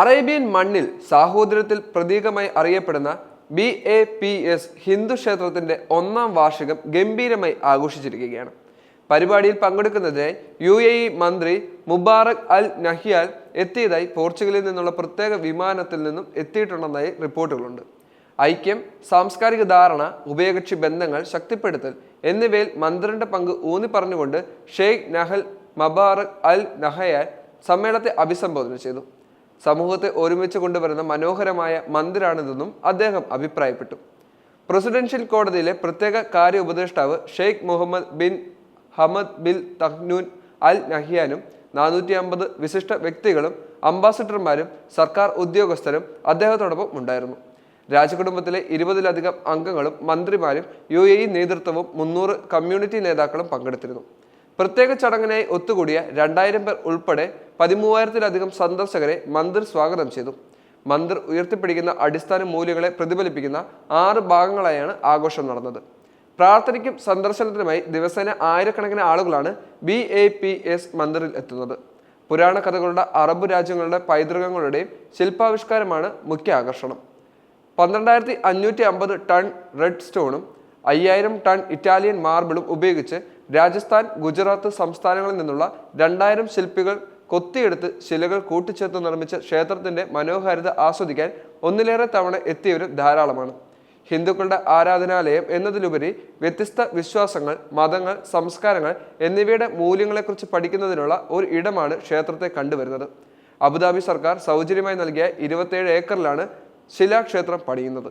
Arabian മണ്ണിൽ സാഹോദര്യത്തിൽ പ്രതീകമായി അറിയപ്പെടുന്ന B A P S Hindu ക്ഷേത്രത്തിന്റെ ഒന്നാം വാർഷികം ഗംഭീരമായി ആഘോഷിച്ചിരിക്കുകയാണ്. പരിപാടിയിൽ പങ്കെടുക്കുന്നതിനായി യു എ ഇ മന്ത്രി മുബാറക് അൽ നഹിയാൽ എത്തിയതായി പോർച്ചുഗലിൽ നിന്നുള്ള പ്രത്യേക വിമാനത്തിൽ നിന്നും എത്തിയിട്ടുണ്ടെന്നായി റിപ്പോർട്ടുകളുണ്ട്. ഐക്യം സാംസ്കാരിക ധാരണ ഉഭയകക്ഷി ബന്ധങ്ങൾ ശക്തിപ്പെടുത്തൽ എന്നിവയിൽ മന്ത്രിയുടെ പങ്ക് ഊന്നി പറഞ്ഞുകൊണ്ട് ഷെയ്ഖ് നഹൽ മബാറക് അൽ നഹയാൽ സമ്മേളനത്തെ അഭിസംബോധന ചെയ്തു. സമൂഹത്തെ ഒരുമിച്ച് കൊണ്ടുവരുന്ന മനോഹരമായ മന്ദിരാണിതെന്നും അദ്ദേഹം അഭിപ്രായപ്പെട്ടു. പ്രസിഡൻഷ്യൽ കോടതിയിലെ പ്രത്യേക കാര്യ ഉപദേഷ്ടാവ് Sheikh Mohammed bin Hamad bin Tahnoun Al നഹിയാനും നാനൂറ്റി അമ്പത് വിശിഷ്ട വ്യക്തികളും അംബാസിഡർമാരും സർക്കാർ ഉദ്യോഗസ്ഥരും അദ്ദേഹത്തോടൊപ്പം ഉണ്ടായിരുന്നു. രാജകുടുംബത്തിലെ ഇരുപതിലധികം അംഗങ്ങളും മന്ത്രിമാരും യു എ നേതൃത്വവും മുന്നൂറ് കമ്മ്യൂണിറ്റി നേതാക്കളും പങ്കെടുത്തിരുന്നു. പ്രത്യേക ചടങ്ങിനായി ഒത്തുകൂടിയ രണ്ടായിരം പേർ ഉൾപ്പെടെ പതിമൂവായിരത്തിലധികം സന്ദർശകരെ മന്ദിർ സ്വാഗതം ചെയ്തു. മന്ദിർ ഉയർത്തിപ്പിടിക്കുന്ന അടിസ്ഥാന മൂല്യങ്ങളെ പ്രതിഫലിപ്പിക്കുന്ന ആറ് ഭാഗങ്ങളായാണ് ആഘോഷം നടന്നത്. പ്രാർത്ഥനയ്ക്കും സന്ദർശനത്തിനുമായി ദിവസേന ആയിരക്കണക്കിന് ആളുകളാണ് ബി എ പി എസ് മന്ദിറിൽ എത്തുന്നത്. പുരാണ കഥകളുടെ അറബ് രാജ്യങ്ങളുടെ പൈതൃകങ്ങളുടെയും ശില്പാവിഷ്കാരമാണ് മുഖ്യ ആകർഷണം. പന്ത്രണ്ടായിരത്തി അഞ്ഞൂറ്റി അമ്പത് ടൺ റെഡ് സ്റ്റോണും അയ്യായിരം ടൺ ഇറ്റാലിയൻ മാർബിളും ഉപയോഗിച്ച് രാജസ്ഥാൻ ഗുജറാത്ത് സംസ്ഥാനങ്ങളിൽ നിന്നുള്ള രണ്ടായിരം ശില്പികൾ കൊത്തിയെടുത്ത് ശിലകൾ കൂട്ടിച്ചേർത്ത് നിർമ്മിച്ച ക്ഷേത്രത്തിന്റെ മനോഹാരിത ആസ്വദിക്കാൻ ഒന്നിലേറെ തവണ എത്തിയവരും ധാരാളമാണ്. ഹിന്ദുക്കളുടെ ആരാധനാലയം എന്നതിലുപരി വ്യത്യസ്ത വിശ്വാസങ്ങൾ മതങ്ങൾ സംസ്കാരങ്ങൾ എന്നിവയുടെ മൂല്യങ്ങളെക്കുറിച്ച് പഠിക്കുന്നതിനുള്ള ഒരു ഇടമാണ് ക്ഷേത്രത്തെ കണ്ടുവരുന്നത്. അബുദാബി സർക്കാർ സൗജന്യമായി നൽകിയ ഇരുപത്തേഴ് ഏക്കറിലാണ് ശിലാക്ഷേത്രം പണിയുന്നത്.